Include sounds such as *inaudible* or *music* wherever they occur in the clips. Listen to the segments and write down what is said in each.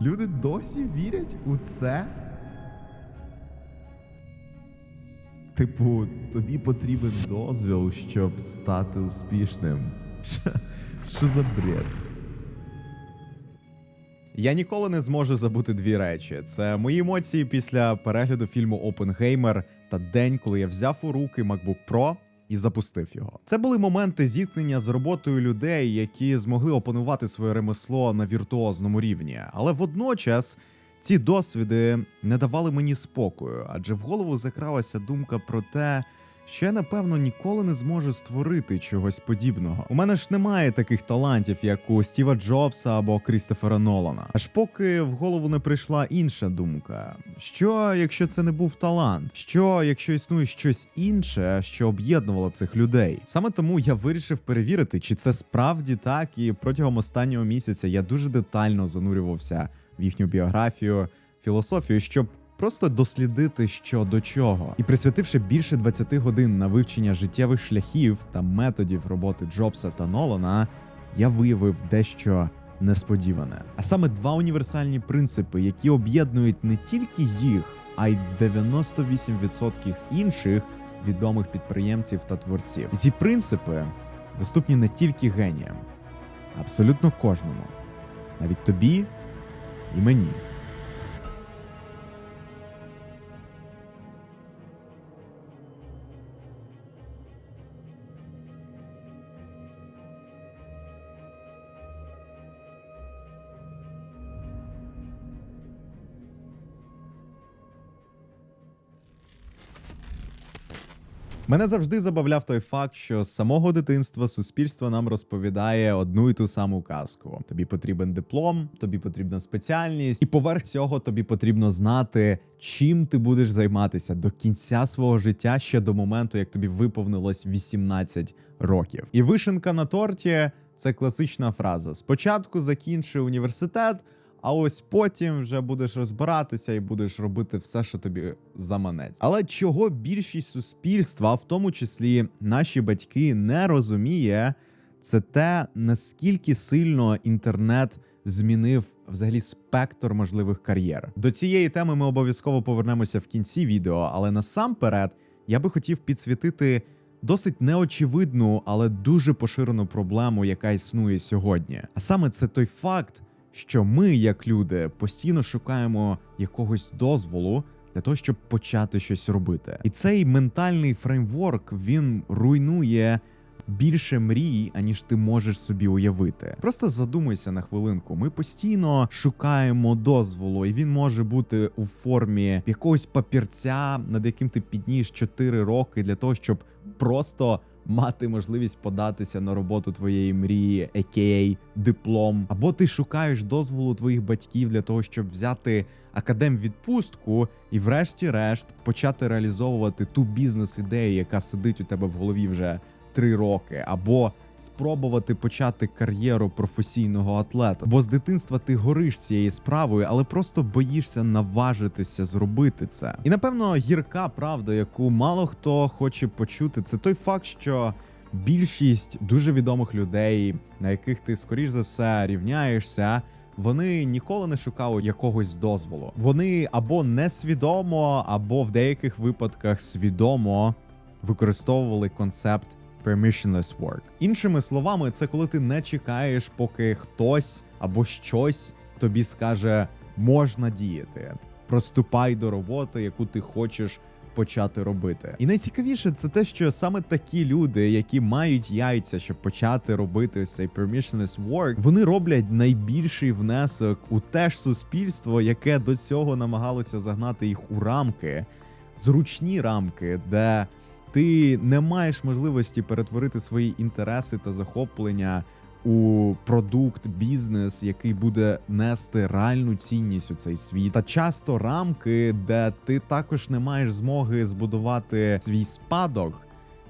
Люди досі вірять у це. Типу, тобі потрібен дозвіл, щоб стати успішним. *laughs* Що, за бред? Я ніколи не зможу забути дві речі: це мої емоції після перегляду фільму Опенгеймер та день, коли я взяв у руки MacBook Pro і запустив його. Це були моменти зіткнення з роботою людей, які змогли опанувати своє ремесло на віртуозному рівні, але водночас. Ці досвіди не давали мені спокою, адже в голову закралася думка про те, що я напевно ніколи не зможу створити чогось подібного. У мене ж немає таких талантів, як у Стіва Джобса або Крістофера Нолана. Аж поки в голову не прийшла інша думка: що якщо це не був талант? Що якщо існує щось інше, що об'єднувало цих людей? Саме тому я вирішив перевірити, чи це справді так, і протягом останнього місяця я дуже детально занурювався в їхню біографію, філософію, щоб просто дослідити що до чого. І присвятивши більше 20 годин на вивчення життєвих шляхів та методів роботи Джобса та Нолана, я виявив дещо несподіване. А саме два універсальні принципи, які об'єднують не тільки їх, а й 98% інших відомих підприємців та творців. І ці принципи доступні не тільки геніям, абсолютно кожному, навіть тобі і мені. Мене завжди забавляв той факт, що з самого дитинства суспільство нам розповідає одну і ту саму казку. Тобі потрібен диплом, тобі потрібна спеціальність, і поверх цього тобі потрібно знати, чим ти будеш займатися до кінця свого життя ще до моменту, як тобі виповнилось 18 років. І вишенка на торті це класична фраза: спочатку закінчи університет. А ось потім вже будеш розбиратися і будеш робити все, що тобі заманеться. Але чого більшість суспільства, в тому числі наші батьки, не розуміє, це те, наскільки сильно інтернет змінив взагалі спектр можливих кар'єр. До цієї теми ми обов'язково повернемося в кінці відео, але насамперед я би хотів підсвітити досить неочевидну, але дуже поширену проблему, яка існує сьогодні. А саме це той факт що ми, як люди, постійно шукаємо якогось дозволу для того, щоб почати щось робити. І цей ментальний фреймворк він руйнує. Більше мрій, аніж ти можеш собі уявити. Просто задумайся на хвилинку. Ми постійно шукаємо дозволу, і він може бути у формі якогось папірця, над яким ти піднієш 4 роки для того, щоб просто мати можливість податися на роботу твоєї мрії, а.к.а. диплом, або ти шукаєш дозволу твоїх батьків для того, щоб взяти академ-відпустку і, врешті-решт, почати реалізовувати ту бізнес-ідею, яка сидить у тебе в голові вже три роки, або спробувати почати кар'єру професійного атлета. Бо з дитинства ти гориш цією справою, але просто боїшся наважитися зробити це. І напевно гірка правда, яку мало хто хоче почути, це той факт, що. Більшість дуже відомих людей, на яких ти скоріш за все рівняєшся, вони ніколи не шукали якогось дозволу. Вони або несвідомо, або в деяких випадках свідомо використовували концепт permissionless work. Іншими словами, це коли ти не чекаєш, поки хтось або щось тобі скаже можна діяти. Проступай до роботи, яку ти хочеш почати робити. І найцікавіше це те, що саме такі люди, які мають яйця, щоб почати робити цей permissionless work, вони роблять найбільший внесок у те ж суспільство, яке до цього намагалося загнати їх у рамки, зручні рамки, де ти не маєш можливості перетворити свої інтереси та захоплення у продукт, бізнес, який буде нести реальну цінність у цей світ, та часто рамки, де ти також не маєш змоги збудувати свій спадок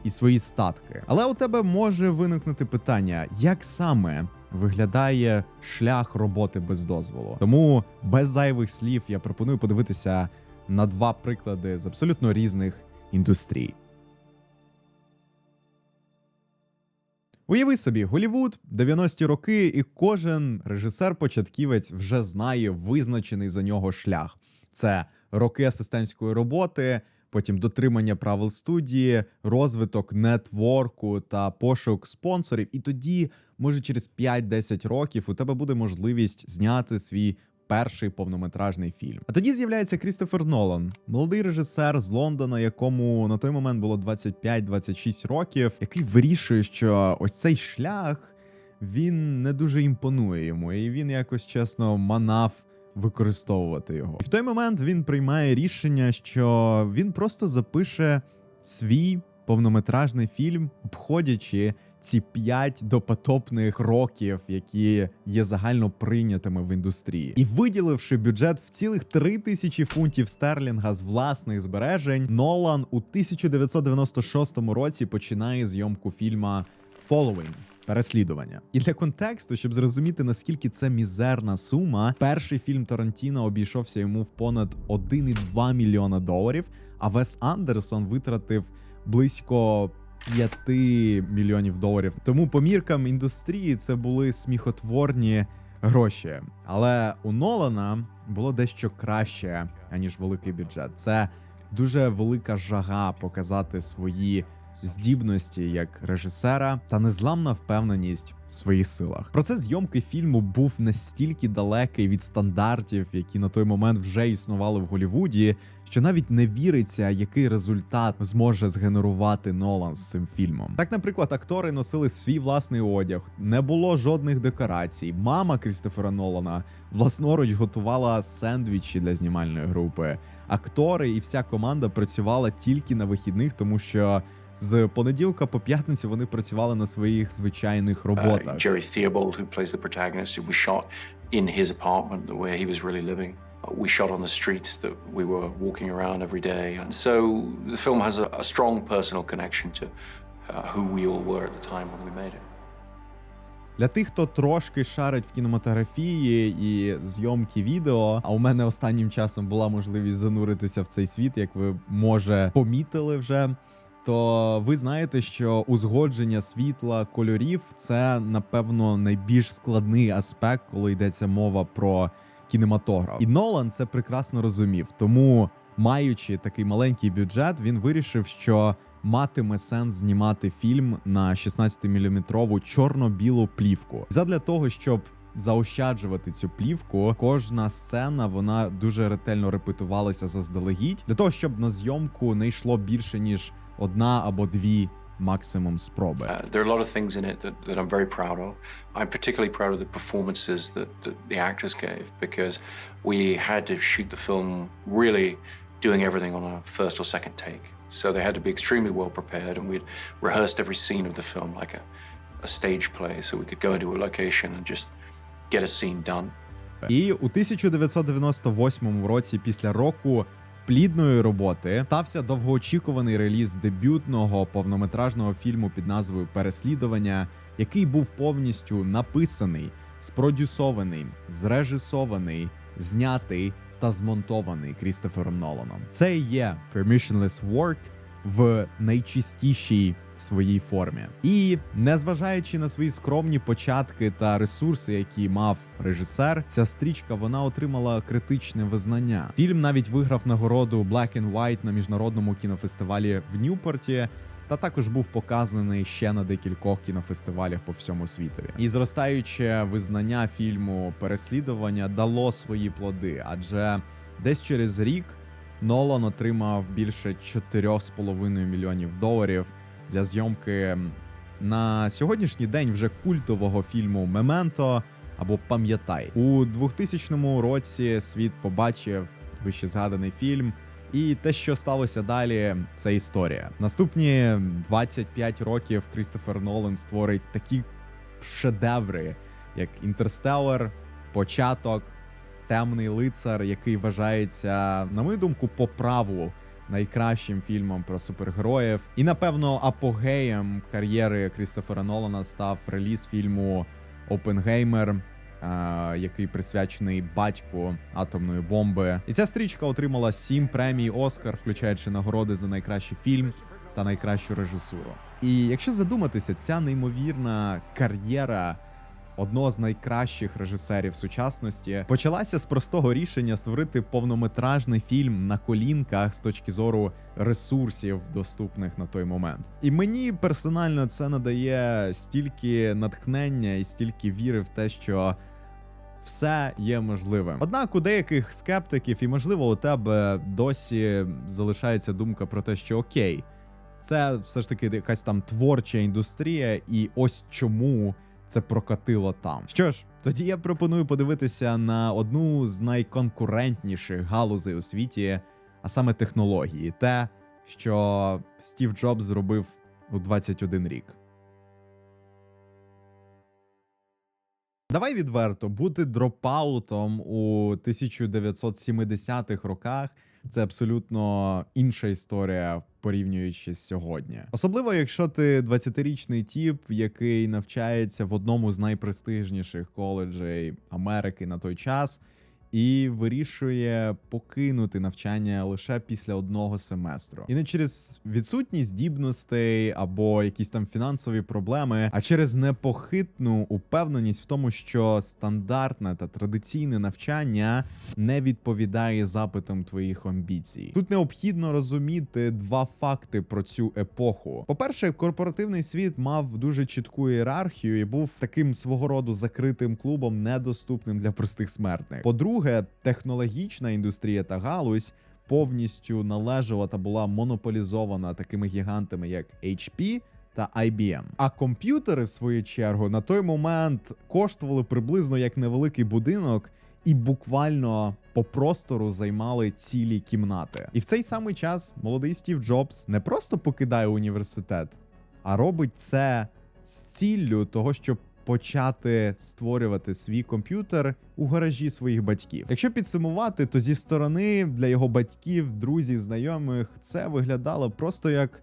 і свої статки. Але у тебе може виникнути питання, як саме виглядає шлях роботи без дозволу. Тому без зайвих слів я пропоную подивитися на два приклади з абсолютно різних індустрій. Уяви собі, Голівуд, 90-ті роки, і кожен режисер-початківець вже знає визначений за нього шлях. Це роки асистентської роботи, потім дотримання правил студії, розвиток нетворку та пошук спонсорів. І тоді, може, через 5-10 років у тебе буде можливість зняти свій перший повнометражний фільм. А тоді з'являється Крістофер Нолан, молодий режисер з Лондона, якому на той момент було 25-26 років, який вирішує, що ось цей шлях він не дуже імпонує йому, і він якось чесно манав використовувати його. І в той момент він приймає рішення, що він просто запише свій повнометражний фільм, обходячи ці п'ять допотопних років, які є загально прийнятими в індустрії, і виділивши бюджет в цілих 3 тисячі фунтів стерлінга з власних збережень, Нолан у 1996 році починає зйомку фільма Following. Переслідування і для контексту, щоб зрозуміти наскільки це мізерна сума, перший фільм Тарантіно обійшовся йому в понад 1,2 мільйона доларів. А Вес Андерсон витратив близько 5 мільйонів доларів. Тому по міркам індустрії це були сміхотворні гроші. Але у Нолана було дещо краще аніж великий бюджет. Це дуже велика жага показати свої здібності як режисера та незламна впевненість в своїх силах. Процес зйомки фільму був настільки далекий від стандартів, які на той момент вже існували в Голівуді, що навіть не віриться, який результат зможе згенерувати Нолан з цим фільмом. Так, наприклад, актори носили свій власний одяг, не було жодних декорацій. Мама Крістофера Нолана власноруч готувала сендвічі для знімальної групи. Актори і вся команда працювала тільки на вихідних, тому що з понеділка по п'ятницю вони працювали на своїх звичайних Uh, роботах. Jerry Theobald, who plays the protagonist, it was shot in his apartment where he was really living. We shot on the streets that we were walking around every day. And so the film has a, a strong personal connection to uh, who we all were at the time when we made it. Для тих, хто трошки шарить в кінематографії і зйомки відео, а у мене останнім часом була можливість зануритися в цей світ, як ви може помітили вже. То ви знаєте, що узгодження світла кольорів це напевно найбільш складний аспект, коли йдеться мова про кінематограф. І Нолан це прекрасно розумів. Тому, маючи такий маленький бюджет, він вирішив, що матиме сенс знімати фільм на 16-мм чорно-білу плівку. Задля того, щоб заощаджувати цю плівку, кожна сцена вона дуже ретельно репетувалася заздалегідь, для того, щоб на зйомку не йшло більше ніж одна або дві максимум спроби. Uh, there are a lot of things in it that, that I'm very proud of. I'm particularly proud of the performances that, that the actors gave because we had to shoot the film really doing everything on a first or second take. So they had to be extremely well prepared, and we'd rehearsed every scene of the film like a, a stage play so we could go into a location and just get a scene done. І у 1998 році, після року плідної роботи, стався довгоочікуваний реліз дебютного повнометражного фільму під назвою Переслідування, який був повністю написаний, спродюсований, зрежисований, знятий та змонтований Крістофером Ноланом. Це є Permissionless Work в найчистішій своїй формі. І незважаючи на свої скромні початки та ресурси, які мав режисер, ця стрічка вона отримала критичне визнання. Фільм навіть виграв нагороду Black and White на міжнародному кінофестивалі в Ньюпорті. Та також був показаний ще на декількох кінофестивалях по всьому світові. І зростаюче визнання фільму переслідування дало свої плоди, адже десь через рік Нолан отримав більше 4,5 мільйонів доларів для зйомки на сьогоднішній день вже культового фільму Мементо або Пам'ятай у 2000 році. Світ побачив вище згаданий фільм. І те, що сталося далі, це історія. Наступні 25 років Крістофер Нолан створить такі шедеври, як Інтерстеллар, Початок, Темний лицар, який вважається, на мою думку, по праву найкращим фільмом про супергероїв. І напевно апогеєм кар'єри Крістофера Нолана став реліз фільму Опенгеймер. е, Який присвячений батьку атомної бомби, і ця стрічка отримала сім премій Оскар, включаючи нагороди за найкращий фільм, та найкращу режисуру. І якщо задуматися, ця неймовірна кар'єра одного з найкращих режисерів сучасності почалася з простого рішення створити повнометражний фільм на колінках з точки зору ресурсів, доступних на той момент. І мені персонально це надає стільки натхнення і стільки віри в те, що. Все є можливим. Однак у деяких скептиків, і можливо, у тебе досі залишається думка про те, що окей, це все ж таки якась там творча індустрія, і ось чому це прокатило там. Що ж, тоді я пропоную подивитися на одну з найконкурентніших галузей у світі, а саме технології, те, що Стів Джобс зробив у 21 рік. Давай відверто, бути дропаутом у 1970-х роках це абсолютно інша історія, порівнюючи з сьогодні. Особливо, якщо ти 20-річний тіп, який навчається в одному з найпрестижніших коледжей Америки на той час. І вирішує покинути навчання лише після одного семестру, і не через відсутність здібностей або якісь там фінансові проблеми, а через непохитну упевненість в тому, що стандартне та традиційне навчання не відповідає запитам твоїх амбіцій. Тут необхідно розуміти два факти про цю епоху. По-перше, корпоративний світ мав дуже чітку ієрархію і був таким свого роду закритим клубом, недоступним для простих смертних. По-друге, технологічна індустрія та галузь. Повністю належала та була монополізована такими гігантами, як HP та IBM. А комп'ютери, в свою чергу, на той момент коштували приблизно як невеликий будинок, і буквально по простору займали цілі кімнати. І в цей самий час молодий Стів Джобс не просто покидає університет, а робить це з ціллю того, щоб почати створювати свій комп'ютер у гаражі своїх батьків. Якщо підсумувати, то зі сторони для його батьків, друзів, знайомих це виглядало просто як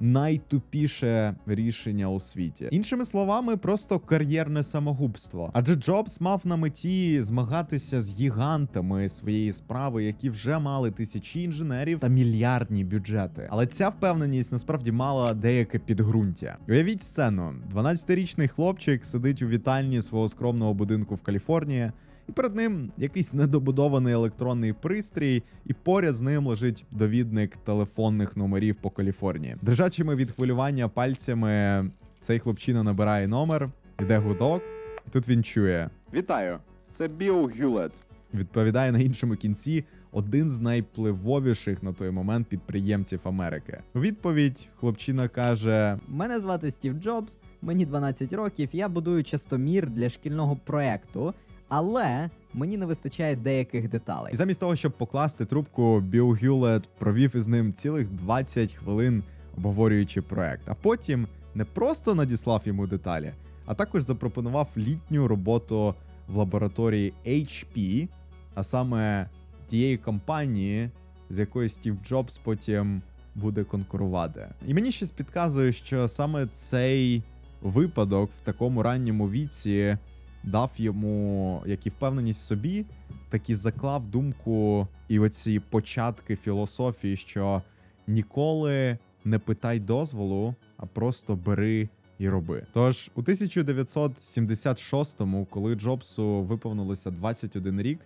найтупіше рішення у світі. Іншими словами, просто кар'єрне самогубство. Адже Джобс мав на меті змагатися з гігантами своєї справи, які вже мали тисячі інженерів та мільярдні бюджети. Але ця впевненість насправді мала деяке підґрунтя. Уявіть сцену: 12-річний хлопчик сидить у вітальні свого скромного будинку в Каліфорнії. І перед ним якийсь недобудований електронний пристрій, і поряд з ним лежить довідник телефонних номерів по Каліфорнії. Держачими від хвилювання пальцями цей хлопчина набирає номер, іде гудок, і тут він чує: Вітаю! Це Біл Гюлет. Відповідає на іншому кінці один з найпливовіших на той момент підприємців Америки. У відповідь хлопчина каже: Мене звати Стів Джобс, мені 12 років, я будую частомір для шкільного проекту, але мені не вистачає деяких деталей. І замість того, щоб покласти трубку, Біл Гюлет провів із ним цілих 20 хвилин, обговорюючи проект. А потім не просто надіслав йому деталі, а також запропонував літню роботу в лабораторії HP, а саме тієї компанії, з якою Стів Джобс потім буде конкурувати. І мені щось підказує, що саме цей випадок в такому ранньому віці дав йому як і впевненість в собі, так і заклав думку і оці початки філософії, що ніколи не питай дозволу, а просто бери і роби. Тож у 1976-му, коли Джобсу виповнилося 21 рік,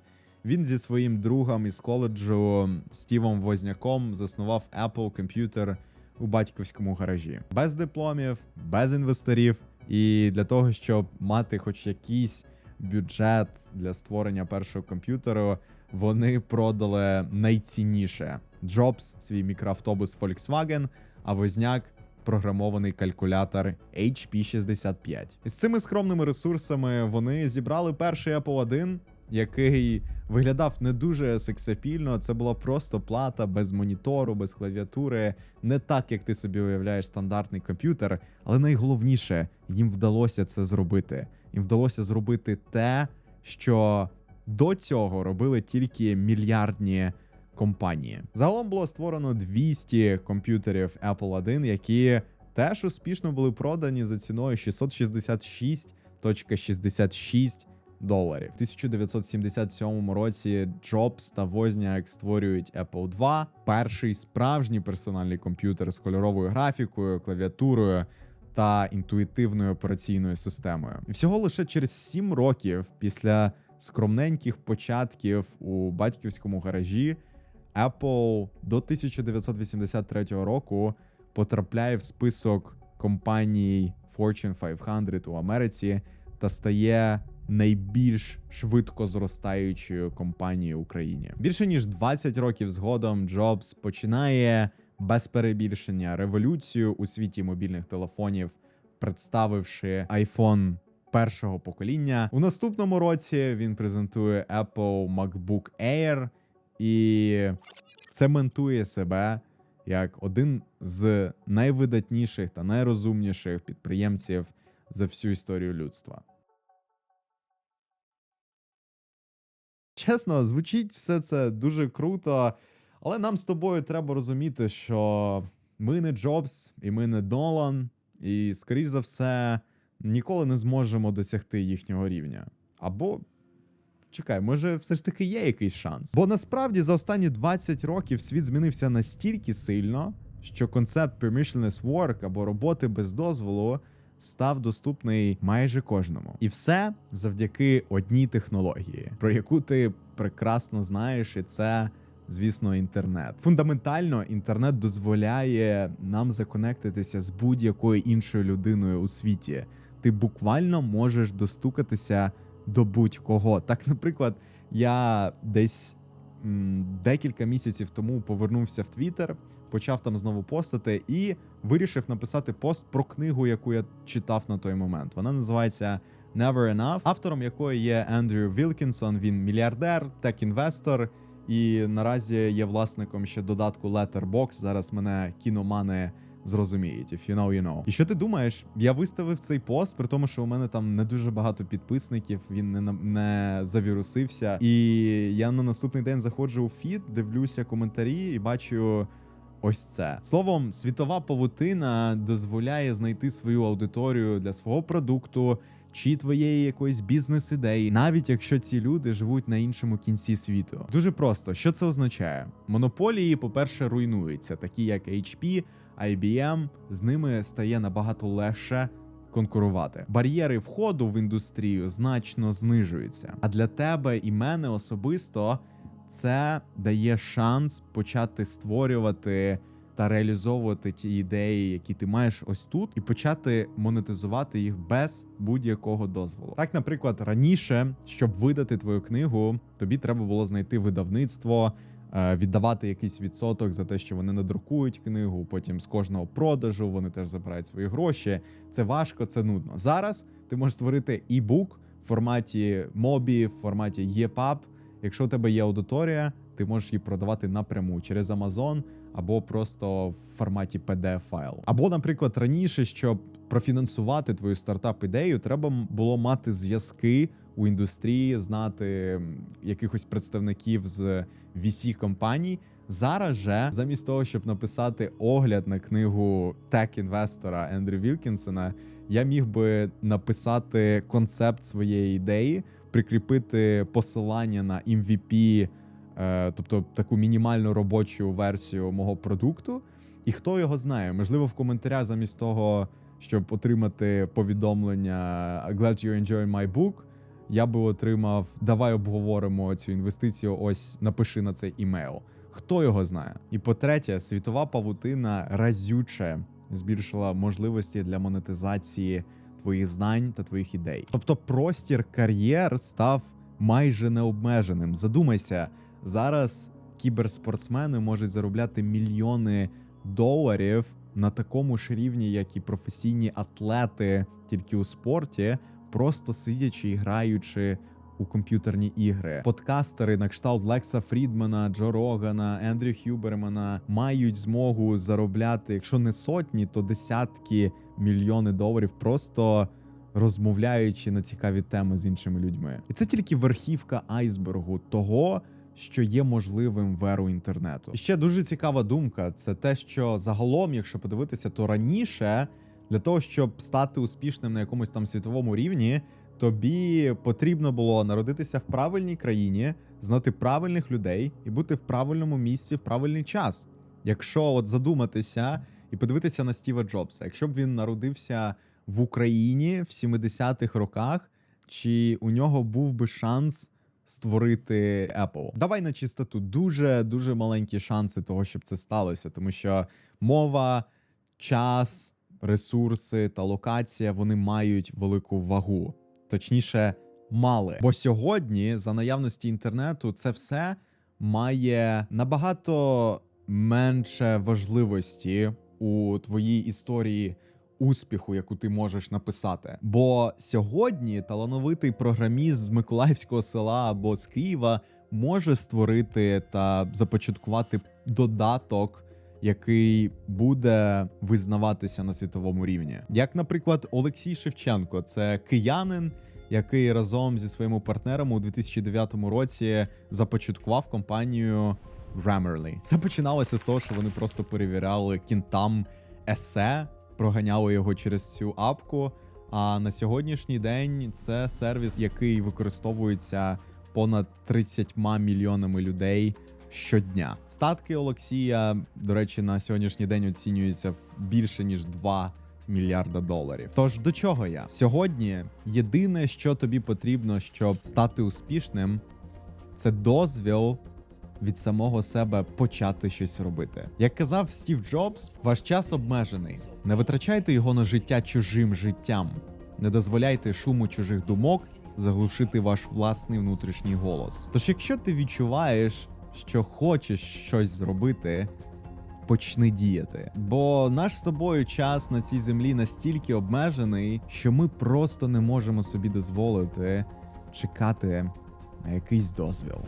він зі своїм другом із коледжу Стівом Возняком заснував Apple Computer у батьківському гаражі без дипломів, без інвесторів. І для того, щоб мати хоч якийсь бюджет для створення першого комп'ютеру, вони продали найцінніше: Джобс, свій мікроавтобус Volkswagen, а Возняк програмований калькулятор HP65. І з цими скромними ресурсами вони зібрали перший Apple 1, який виглядав не дуже сексапільно. Це була просто плата без монітору, без клавіатури, не так, як ти собі уявляєш стандартний комп'ютер. Але найголовніше, їм вдалося це зробити. Їм вдалося зробити те, що до цього робили тільки мільярдні компанії. Загалом було створено 200 комп'ютерів Apple 1, які теж успішно були продані за ціною 666.66 доларів. В 1977 році Джобс та Возняк створюють Apple II, перший справжній персональний комп'ютер з кольоровою графікою, клавіатурою та інтуїтивною операційною системою. І всього лише через 7 років після скромненьких початків у батьківському гаражі Apple до 1983 року потрапляє в список компаній Fortune 500 у Америці та стає найбільш швидко зростаючою компанією в Україні. Більше ніж 20 років згодом Джобс починає без перебільшення революцію у світі мобільних телефонів, представивши iPhone першого покоління. У наступному році він презентує Apple MacBook Air і цементує себе як один з найвидатніших та найрозумніших підприємців за всю історію людства. Чесно, звучить все це дуже круто, але нам з тобою треба розуміти, що ми не Джобс і ми не Нолан, і, скоріш за все, ніколи не зможемо досягти їхнього рівня. Або Чекай, може, все ж таки є якийсь шанс. Бо насправді за останні 20 років світ змінився настільки сильно, що концепт permissionless work або роботи без дозволу став доступний майже кожному. І все завдяки одній технології, про яку ти прекрасно знаєш, і це. Звісно, інтернет. Фундаментально інтернет дозволяє нам законектитися з будь-якою іншою людиною у світі. Ти буквально можеш достукатися до будь-кого. Так, наприклад, я десь декілька місяців тому повернувся в Твіттер, почав там знову постати і вирішив написати пост про книгу, яку я читав на той момент. Вона називається Never Enough, автором якої є Ендрю Вілкінсон. Він мільярдер, тек-інвестор. І наразі є власником ще додатку Letterbox. Зараз мене кіномани зрозуміють. If you know, you know. І що ти думаєш? Я виставив цей пост, при тому, що у мене там не дуже багато підписників, він не, не завірусився. І я на наступний день заходжу у фід, дивлюся коментарі і бачу. Ось це словом, світова павутина дозволяє знайти свою аудиторію для свого продукту чи твоєї якоїсь бізнес-ідеї, навіть якщо ці люди живуть на іншому кінці світу. Дуже просто, що це означає? Монополії, по-перше, руйнуються, такі як HP, IBM, з ними стає набагато легше конкурувати. Бар'єри входу в індустрію значно знижуються. А для тебе і мене особисто це дає шанс почати створювати та реалізовувати ті ідеї, які ти маєш ось тут, і почати монетизувати їх без будь-якого дозволу. Так, наприклад, раніше, щоб видати твою книгу, тобі треба було знайти видавництво. е, Віддавати якийсь відсоток за те, що вони надрукують книгу. Потім з кожного продажу вони теж забирають свої гроші. Це важко, це нудно. Зараз ти можеш створити e-book в форматі Mobi, в форматі EPUB. Якщо у тебе є аудиторія, ти можеш її продавати напряму через Amazon або просто в форматі pdf файл. Або, наприклад, раніше, щоб профінансувати твою стартап-ідею, треба було мати зв'язки у індустрії, знати якихось представників з VC компаній. Зараз же, замість того, щоб написати огляд на книгу тек-інвестора Ендрю Вілкінсона, я міг би написати концепт своєї ідеї, прикріпити посилання на MVP, е, тобто таку мінімальну робочу версію мого продукту. І хто його знає, можливо, в коментарях замість того, щоб отримати повідомлення Glad you enjoy my book, я би отримав Давай обговоримо цю інвестицію. Ось напиши на цей імейл. Хто його знає? І по-третє, світова павутина разюче збільшила можливості для монетизації твоїх знань та твоїх ідей. Тобто, простір кар'єр став майже необмеженим. Задумайся, зараз кіберспортсмени можуть заробляти мільйони доларів на такому ж рівні, як і професійні атлети, тільки у спорті, просто сидячи і граючи у комп'ютерні ігри. Подкастери на кшталт Лекса Фрідмана, Джо Рогана, Ендрю Хюбермана мають змогу заробляти, якщо не сотні, то десятки мільйони доларів, просто розмовляючи на цікаві теми з іншими людьми. І це тільки верхівка айсбергу того. Що є можливим в еру інтернету. І ще дуже цікава думка: це те, що загалом, якщо подивитися, то раніше для того, щоб стати успішним на якомусь там світовому рівні, тобі потрібно було народитися в правильній країні, знати правильних людей і бути в правильному місці в правильний час. Якщо от задуматися і подивитися на Стіва Джобса, якщо б він народився в Україні в 70-х роках, чи у нього був би шанс створити Apple? Давай на чистоту. Дуже дуже маленькі шанси того, щоб це сталося, тому що мова, час, ресурси та локація вони мають велику вагу, точніше, мали. Бо сьогодні, за наявності інтернету, це все має набагато менше важливості у твоїй історії успіху, яку ти можеш написати. Бо сьогодні талановитий програміст з Миколаївського села або з Києва може створити та започаткувати додаток, який буде визнаватися на світовому рівні. Як, наприклад, Олексій Шевченко, це киянин. Який разом зі своїми партнерами у 2009 році започаткував компанію Grammarly. Все починалося з того, що вони просто перевіряли кінтам есе, проганяли його через цю апку. А на сьогоднішній день це сервіс, який використовується понад 30 мільйонами людей щодня. Статки Олексія, до речі, на сьогоднішній день оцінюються в більше ніж 2 мільярда доларів. Тож до чого я сьогодні? Єдине, що тобі потрібно, щоб стати успішним, це дозвіл від самого себе почати щось робити. Як казав Стів Джобс, ваш час обмежений. Не витрачайте його на життя чужим життям. Не дозволяйте шуму чужих думок заглушити ваш власний внутрішній голос. Тож, якщо ти відчуваєш, що хочеш щось зробити, почни діяти. Бо наш з тобою час на цій землі настільки обмежений, що ми просто не можемо собі дозволити чекати на якийсь дозвіл.